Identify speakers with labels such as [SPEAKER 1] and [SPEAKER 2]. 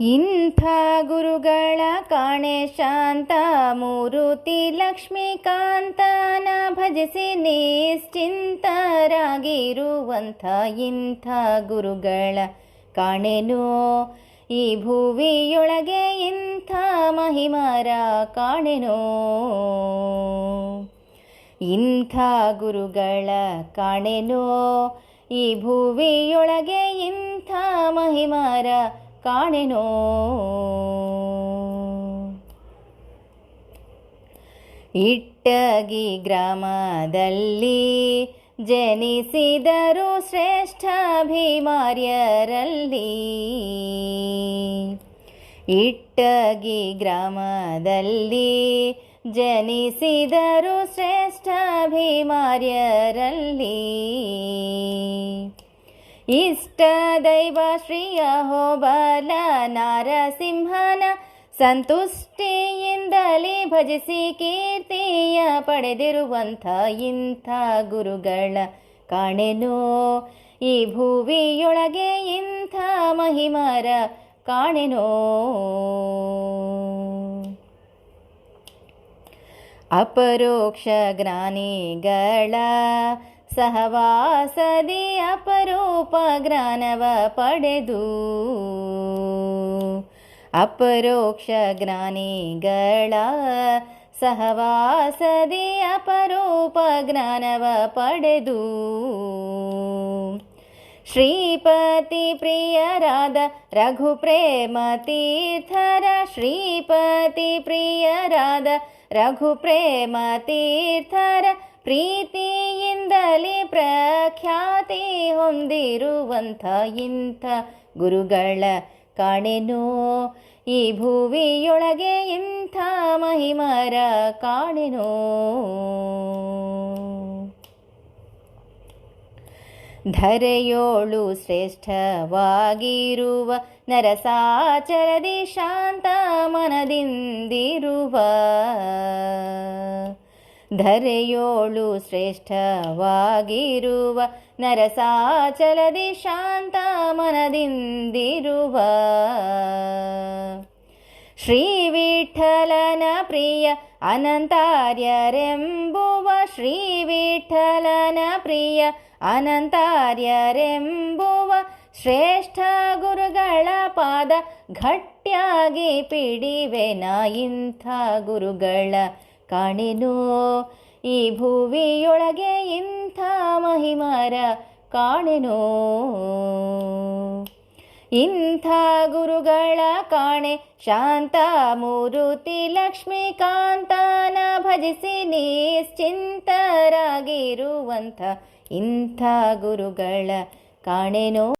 [SPEAKER 1] ಇಂಥ ಗುರುಗಳ ಕಾಣೆ ಶಾಂತ, ಮೂರುತಿ ಲಕ್ಷ್ಮೀಕಾಂತನ ಭಜಿಸಿ ನಿಶ್ಚಿಂತರಾಗಿರುವಂಥ ಇಂಥ ಗುರುಗಳ ಕಾಣೆನು? ಈ ಭುವಿಯೊಳಗೆ ಇಂಥ ಮಹಿಮರ ಕಾಣೆನೋ? ಇಂಥ ಗುರುಗಳ ಕಾಣೆನೋ? ಈ ಭುವಿಯೊಳಗೆ ಇಂಥ ಮಹಿಮರ ಕಾಣೆನೋ? ಇಟ್ಟಗಿ ಗ್ರಾಮದಲ್ಲಿ ಜನಿಸಿದರು ಶ್ರೇಷ್ಠ ಭೀಮಾರ್ಯರಲ್ಲಿ ಇಟ್ಟಗಿ ಗ್ರಾಮದಲ್ಲಿ ಜನಿಸಿದರು ಶ್ರೇಷ್ಠ ಭೀಮಾರ್ಯರಲ್ಲಿ ಇಷ್ಟ ದೈವ ಶ್ರೀಯ ಹೋಬಲ ನಾರಸಿಂಹನ ಸಂತುಷ್ಟಿಯಿಂದಲೇ ಭಜಿಸಿ ಕೀರ್ತಿಯ ಪಡೆದಿರುವಂಥ ಇಂಥ ಗುರುಗಳ ಕಾಣೆನೋ? ಈ ಭುವಿಯೊಳಗೆ ಇಂಥ ಮಹಿಮರ ಕಾಣೆನೋ? ಅಪರೋಕ್ಷ ಜ್ಞಾನಿಗಳ ಸಹವಾಸದಿ ಅಪರೂಪ ಜ್ಞಾನವ ಪಡೆದು. ಅಪರೋಕ್ಷ ಜ್ಞಾನಿಗಳ ಸಹವಾಸದಿ ಅಪರೂಪ ಜ್ಞಾನವ ಪಡೆದು. ಶ್ರೀಪತಿ ಪ್ರಿಯರಾದ ರಘುಪ್ರೇಮ ತೀರ್ಥರ ಶ್ರೀಪತಿ ಪ್ರಿಯರಾದ ರಘುಪ್ರೇಮ ತೀರ್ಥರ ಪ್ರೀತಿಯಿಂದಲೇ ಪ್ರಖ್ಯಾತಿ ಹೊಂದಿರುವಂಥ ಇಂಥ ಗುರುಗಳ ಕಾಣೆನೋ? ಈ ಭುವಿಯೊಳಗೆ ಇಂಥ ಮಹಿಮರ ಕಾಣೆನೋ? ಧರೆಯೋಳು ಶ್ರೇಷ್ಠವಾಗಿರುವ ನರಸಾಚರದಿ ಶಾಂತ ಮನದಿಂದಿರುವ ಧರೆಯೋಳು ಶ್ರೇಷ್ಠವಾಗಿರುವ ನರಸಾಚಲದಿ ಶಾಂತ ಮನದಿಂದಿರುವ ಶ್ರೀ ವಿಠಲನ ಪ್ರಿಯ ಅನಂತಾರ್ಯರೆಂಬುವ ಶ್ರೀ ವಿಠಲನ ಪ್ರಿಯ ಅನಂತಾರ್ಯರೆಂಬುವ ಶ್ರೇಷ್ಠ ಗುರುಗಳ ಪಾದ ಗಟ್ಟಿಯಾಗಿ ಪಿಡಿವೆನ ಇಂಥ ಗುರುಗಳ ಕಾಣೆನೋ? ಈ ಭುವಿಯೊಳಗೆ ಇಂಥ ಮಹಿಮರ ಕಾಣೆನೋ? ಇಂಥ ಗುರುಗಳ ಕಾಣೆ, ಶಾಂತ ಮೂರುತಿ ಲಕ್ಷ್ಮೀಕಾಂತನ ಭಜಿಸಿ ನಿಶ್ಚಿಂತರಾಗಿರುವಂಥ ಇಂಥ ಗುರುಗಳ ಕಾಣೆನೋ?